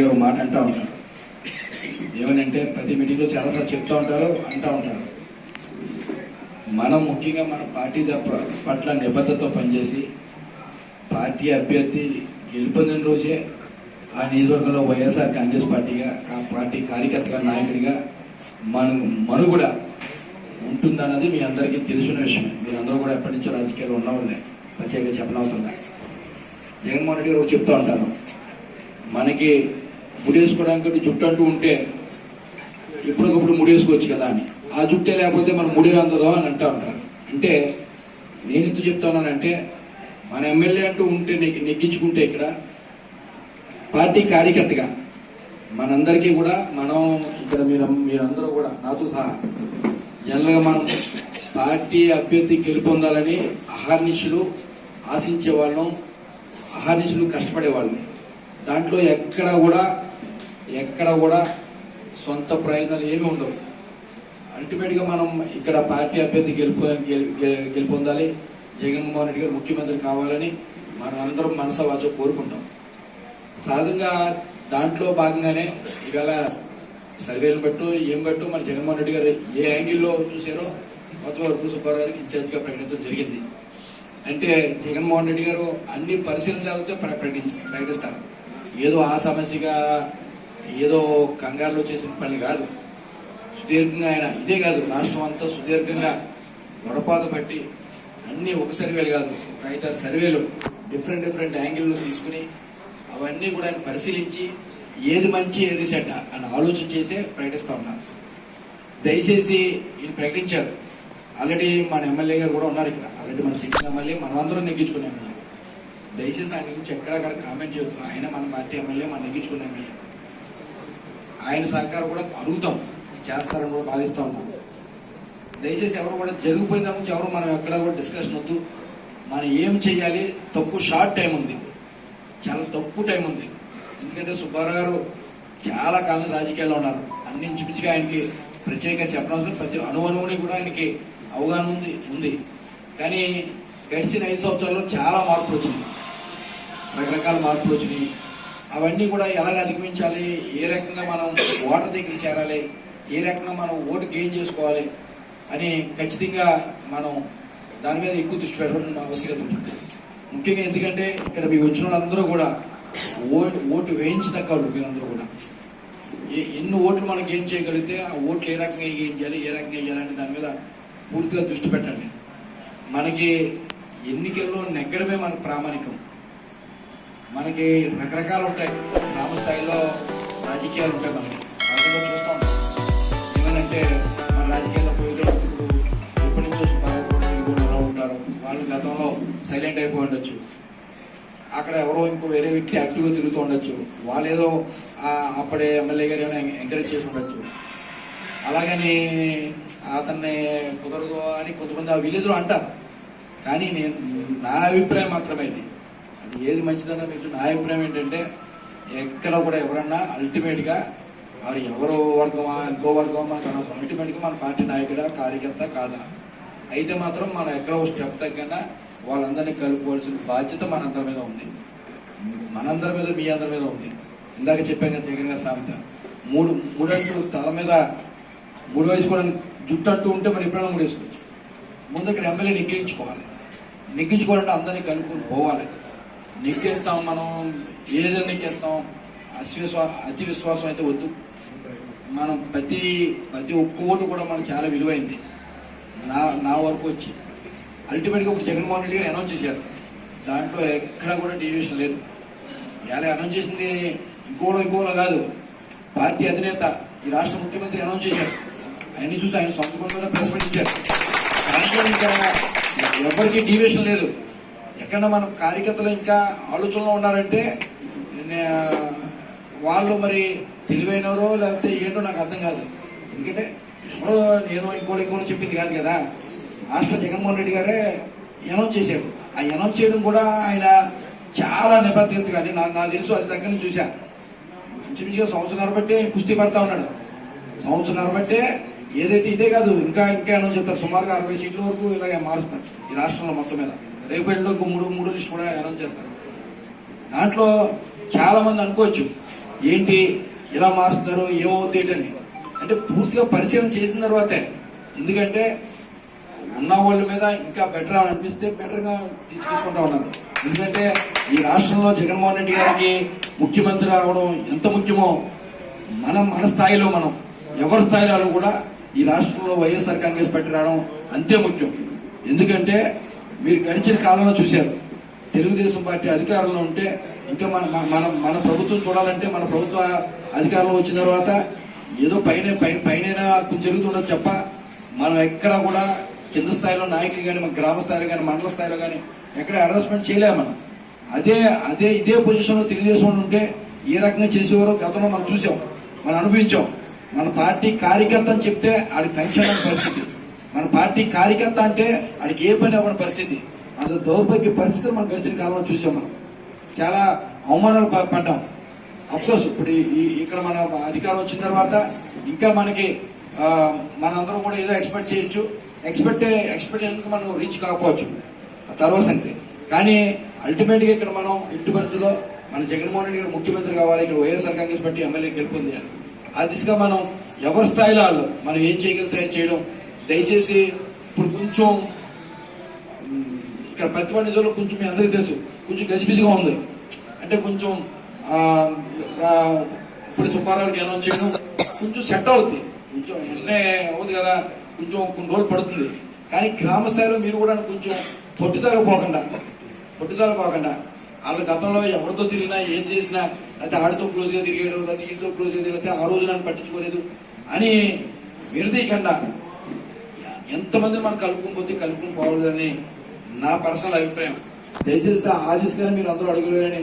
గారు ఒక మాట అంటూ ఉంటారు. ఏమనంటే ప్రతి మీటింగ్లో చాలాసార్లు చెప్తూ ఉంటారు అంటూ ఉంటారు. మనం ముఖ్యంగా మన పార్టీ తప్ప- పట్ల నిబద్ధతో పనిచేసి పార్టీ అభ్యర్థి గెలుపొందిన రోజే ఆ నియోజకవర్గంలో వైఎస్ఆర్ కాంగ్రెస్ పార్టీగా ఆ పార్టీ కార్యకర్తగా నాయకుడిగా మన మనుగడ ఉంటుందన్నది మీ అందరికీ తెలిసిన విషయం. మీరందరూ కూడా ఎప్పటి నుంచో రాజకీయాలు ఉన్నవాళ్ళే ప్రత్యేకంగా చెప్పనవసరం జగన్మోహన్ రెడ్డి గారు చెప్తూ ఉంటాను మనకి ముడేసుకోవడానికి జుట్టు అంటూ ఉంటే ఎప్పటికప్పుడు ముడేసుకోవచ్చు కదా అని. ఆ జుట్టే లేకపోతే మనం ముడి అందదో అని అంటూ ఉంటారు. అంటే నేను ఎందుకు చెప్తున్నానంటే మన ఎమ్మెల్యే అంటూ ఉంటే నెగ్గి- నెగ్గించుకుంటే ఇక్కడ పార్టీ కార్యకర్తగా మనందరికీ కూడా మనం ఇక్కడ మీరు మీరందరూ కూడా నాతో సహా జనరల్గా మనం పార్టీ అభ్యర్థి గెలుపొందాలని అహర్నిశలు ఆశించే వాళ్ళం అహర్నిశలు కష్టపడే వాళ్ళం దాంట్లో ఎక్కడ కూడా ఎక్కడ కూడా సొంత ప్రయత్నాలు ఏమీ ఉండవు. అల్టిమేట్గా మనం ఇక్కడ పార్టీ అభ్యర్థి గెలుపు గె- గెలుపొందాలి. జగన్మోహన్ రెడ్డి గారు ముఖ్యమంత్రి కావాలని మనం అందరం మనసు వాచో కోరుకుంటాం. సహజంగా దాంట్లో భాగంగానే ఇవాళ సర్వేలు బట్టు ఏం బట్టు మన జగన్మోహన్ రెడ్డి గారు ఏ యాంగిల్లో చూసారో మొత్తం వరకు సుబ్బారావు గారికి ప్రకటించడం జరిగింది. అంటే జగన్మోహన్ రెడ్డి గారు అన్ని పరిశీలన జరిగితే ప్రకటించ ప్రకటిస్తారు. ఏదో ఆ సమస్యగా ఏదో కంగారులో చేసిన పని కాదు. సుదీర్ఘంగా ఆయన ఇదే కాదు రాష్ట్రం అంతా సుదీర్ఘంగా గొడపాత పట్టి అన్నీ ఒక సర్వేలు కాదు ఒక ఐదారు సర్వేలు డిఫరెంట్ డిఫరెంట్ యాంగిల్లో తీసుకుని అవన్నీ కూడా ఆయన పరిశీలించి ఏది మంచి ఏది చెడ్డ అని ఆలోచన చేసే ప్రకటిస్తూ ఉన్నారు. దయచేసి ఈయన ప్రకటించారు. ఆల్రెడీ మన ఎమ్మెల్యే గారు కూడా ఉన్నారు ఇక్కడ. ఆల్రెడీ మన సిక్స్ ఎమ్మెల్యే మనమందరం నెగ్గించుకునే ఎమ్మెల్యే. దయచేసి ఆయన గురించి ఎక్కడ అక్కడ కామెంట్ చేయొద్దు. ఆయన మన పార్టీ ఎమ్మెల్యే మన నెగ్గించుకునే ఎమ్మెల్యే. ఆయన సహకారం కూడా అడుగుతాం. చేస్తారని కూడా భావిస్తా ఉన్నాం. దయచేసి ఎవరు కూడా జరిగిపోయిన దాని గురించి ఎవరు మనం ఎక్కడ కూడా డిస్కషన్ వద్దు. మనం ఏం చేయాలి తక్కువ షార్ట్ టైం ఉంది. చాలా తక్కువ టైం ఉంది. ఎందుకంటే సుబ్బారావు గారు చాలా కాలం రాజకీయాల్లో ఉన్నారు. అన్ని ఇంచుమించుగా ఆయనకి ప్రత్యేకంగా చెప్పడం ప్రతి అణువణువుని కూడా ఆయనకి అవగాహన ఉంది ఉంది. కానీ గడిచిన ఐదు సంవత్సరాల్లో చాలా మార్పులు వచ్చింది రకరకాల మార్పులు వచ్చినాయి. అవన్నీ కూడా ఎలాగ అధిగమించాలి? ఏ రకంగా మనం ఓటర్ దగ్గర చేరాలి? ఏ రకంగా మనం ఓటు గెయిన్ చేసుకోవాలి? అని ఖచ్చితంగా మనం దాని మీద ఎక్కువ దృష్టి పెట్టడం ఆవశ్యకత ఉంటుంది ముఖ్యంగా ఎందుకంటే ఇక్కడ మీకు వచ్చిన వాళ్ళందరూ కూడా ఓటు ఓటు వేయించదగ్గ మీరందరూ కూడా. ఎన్ని ఓట్లు మనం గెయిన్ చేయగలిగితే ఆ ఓట్లు ఏ రకంగా గెయిన్ చేయాలి ఏ రకంగా వేయాలని దాని మీద పూర్తిగా దృష్టి పెట్టండి. మనకి ఎన్నికల్లో నెగ్గడమే మనకు ప్రామాణికం. మనకి రకరకాలు ఉంటాయి. గ్రామ స్థాయిలో రాజకీయాలు ఉంటాయి మనకి. రాజకీయాల్లో చూస్తాం. ఏమనంటే మన రాజకీయాల్లో పోయితే ఎప్పటి నుంచో సుబ్బారావు ఎలా ఉంటారు వాళ్ళు గతంలో సైలెంట్ అయిపోయి ఉండొచ్చు. అక్కడ ఎవరో ఇంకో వేరే వ్యక్తి యాక్టివ్గా తిరుగుతూ ఉండొచ్చు. వాళ్ళు ఏదో అప్పుడే ఎమ్మెల్యే గారు ఏమైనా ఎంకరేజ్ చేసి ఉండొచ్చు. అలాగని అతన్ని కుదరదు అని కొంతమంది ఆ విలేజ్లో అంటారు. కానీ నేను నా అభిప్రాయం మాత్రమే ఇది. ఏది మంచిదన్న మీకు నా అభిప్రాయం ఏంటంటే ఎక్కడ కూడా ఎవరన్నా అల్టిమేట్గా వారు ఎవరో వర్గమా ఇంకో వర్గమా మన అల్టిమేట్గా మన పార్టీ నాయకుడా కార్యకర్త కాదా? అయితే మాత్రం మనం ఎక్కడ స్టెప్ తగ్గన వాళ్ళందరినీ కలుపుకోవాల్సిన బాధ్యత మనందరి మీద ఉంది. మనందరి మీద మీ అందరి మీద ఉంది. ఇందాక చెప్పాను కదా జగన్ గారి సామెత. మూడు మూడంటూ తల మీద మూడు వేసుకోవడానికి జుట్టు అంటూ ఉంటే మనం ఎప్పుడైనా మూడు వేసుకోవచ్చు. ముందు ఇక్కడ ఎమ్మెల్యే నెగ్గించుకోవాలి. నెగ్గించుకోవాలంటే అందరినీ కలుపుకొని పోవాలి. నెగ్గేస్తాం మనం ఏదైనా నెగ్గేస్తాం అశ్విశ్వా అతి విశ్వాసం అయితే వద్దు. మనం ప్రతి ప్రతి ఒక్క ఓటు కూడా మనకు చాలా విలువైంది. నా నా వరకు వచ్చి. అల్టిమేట్గా ఇప్పుడు జగన్మోహన్ రెడ్డి గారు అనౌన్స్ చేశారు. దాంట్లో ఎక్కడ కూడా డీవియేషన్ లేదు. ఇలా అనౌన్స్ చేసింది ఇంకోలో ఇంకోలో కాదు. పార్టీ అధినేత ఈ రాష్ట్ర ముఖ్యమంత్రి అనౌన్స్ చేశారు. ఆయన చూసి ఆయన సొంత కొంత ప్రెస్ మీట్ ఇచ్చారు ఎవరికి డీవియేషన్ లేదు. ఎక్కడ మనం కార్యకర్తలు ఇంకా ఆలోచనలో ఉన్నారంటే వాళ్ళు మరి తెలివైనవరో లేకపోతే ఏంటో నాకు అర్థం కాదు. ఎందుకంటే ఎవరో నేను ఇంకోటి ఇంకోటి చెప్పింది కాదు కదా. రాష్ట్ర జగన్మోహన్ రెడ్డి గారే అనౌన్స్ చేశారు. ఆ అనౌన్స్ చేయడం కూడా ఆయన చాలా నిబద్ధత కానీ నాకు నాకు తెలుసు అది దగ్గర నుంచి చూశాను ఇంచుమించుగా సంవత్సరాలు బట్టే కుస్తీ పడతా ఉన్నాడు. సంవత్సరం బట్టే ఏదైతే ఇదే కాదు ఇంకా ఇంకా అనౌన్స్ చేస్తారు. సుమారుగా అరవై సీట్ల వరకు ఇలాగే మారుస్తారు ఈ రాష్ట్రంలో మొత్తం మీద. రేపు ఎల్లుండి ఇంకో మూడు మూడు లిస్ట్ కూడా అనౌన్స్ చేస్తారు దాంట్లో చాలా మంది అనుకోవచ్చు ఏంటి ఇలా మారుస్తున్నారు ఏమవుతాయని అంటే పూర్తిగా పరిశీలన చేసిన తర్వాతే. ఎందుకంటే ఉన్న వాళ్ళ మీద ఇంకా బెటర్ అని అనిపిస్తే బెటర్గా తీసుకుంటా ఉన్నారు. ఎందుకంటే ఈ రాష్ట్రంలో జగన్మోహన్ రెడ్డి గారికి ముఖ్యమంత్రి రావడం ఎంత ముఖ్యమో మనం మన స్థాయిలో మనం ఎవరి స్థాయిలో కూడా ఈ రాష్ట్రంలో వైఎస్ఆర్ కాంగ్రెస్ పార్టీ రావడం అంతే ముఖ్యం. ఎందుకంటే మీరు గడిచిన కాలంలో చూశారు. తెలుగుదేశం పార్టీ అధికారంలో ఉంటే ఇంకా మన మన- మన ప్రభుత్వం చూడాలంటే మన ప్రభుత్వ అధికారంలో వచ్చిన తర్వాత ఏదో పైన పైన పైన కొంచెం చెప్ప మనం ఎక్కడ కూడా కింద స్థాయిలో నాయకులు కానీ మన గ్రామ స్థాయిలో కానీ మండల స్థాయిలో కానీ ఎక్కడ అరెస్ట్మెంట్ చేయలేము మనం. అదే అదే ఇదే పొజిషన్లో తెలుగుదేశం ఉంటే ఏ రకంగా చేసేవారో గతంలో మనం చూసాం మనం అనుభవించాం. మన పార్టీ కార్యకర్త అని చెప్తే ఆడికి పెన్షన్ పరిస్థితి. మన పార్టీ కార్యకర్త అంటే వాడికి ఏ పని అవ్వని పరిస్థితి. అందులో దౌర్భాగ్య పరిస్థితులు మనం గడిచిన కాలంలో చూసాం మనం. చాలా అవమానాలు పడ్డాం. అఫ్కోర్స్ ఇప్పుడు ఈ- ఇక్కడ మన అధికారం వచ్చిన తర్వాత ఇంకా మనకి మనందరం కూడా ఏదో ఎక్స్పెక్ట్ చేయొచ్చు. ఎక్స్పెక్ట్ ఎక్స్పెక్ట్ ఎందుకు మనం రీచ్ కాకపోవచ్చు? తర్వాత సంగతి. కానీ అల్టిమేట్గా ఇక్కడ మనం ఇంటి పరిస్థితిలో మన జగన్మోహన్ రెడ్డి గారు ముఖ్యమంత్రి కావాలి. ఇక్కడ వైఎస్ఆర్ కాంగ్రెస్ పార్టీ ఎమ్మెల్యే గెలుపొంది ఆ దిశగా మనం ఎవరి స్థాయిలో వాళ్ళు మనం ఏం చేయగలితే చేయడం దయచేసి ఇప్పుడు కొంచెం ఇక్కడ ప్రతిభ నిధులు కొంచెం మీ అందరికీ తెలుసు. కొంచెం గజిబిజిగా ఉంది. అంటే కొంచెం ఇప్పుడు సుబ్బారావుకి అనౌన్స్ చేయడం కొంచెం సెట్ అవుద్ది. కొంచెం వెంటనే అవ్వదు కదా. కొంచెం కొన్ని రోజులు పడుతుంది. కానీ గ్రామ స్థాయిలో మీరు కూడా కొంచెం పట్టుదల పోకుండా. పట్టుదల పోకుండా. వాళ్ళ గతంలో ఎవరితో తిరిగినా ఏం చేసినా లేకపోతే ఆడితో క్లోజ్గా తిరిగాడు లేకపోతే వీటితో క్లోజ్గా తిరిగితే ఆ రోజు నన్ను పట్టించుకోలేదు అని విరదీయకుండా ఎంతమంది మనం కలుపుకుని పోతే కలుపుకుని పోవాలని నా పర్సనల్ అభిప్రాయం. దయచేసి ఆ దిశగా మీరు అందరూ అడుగులేని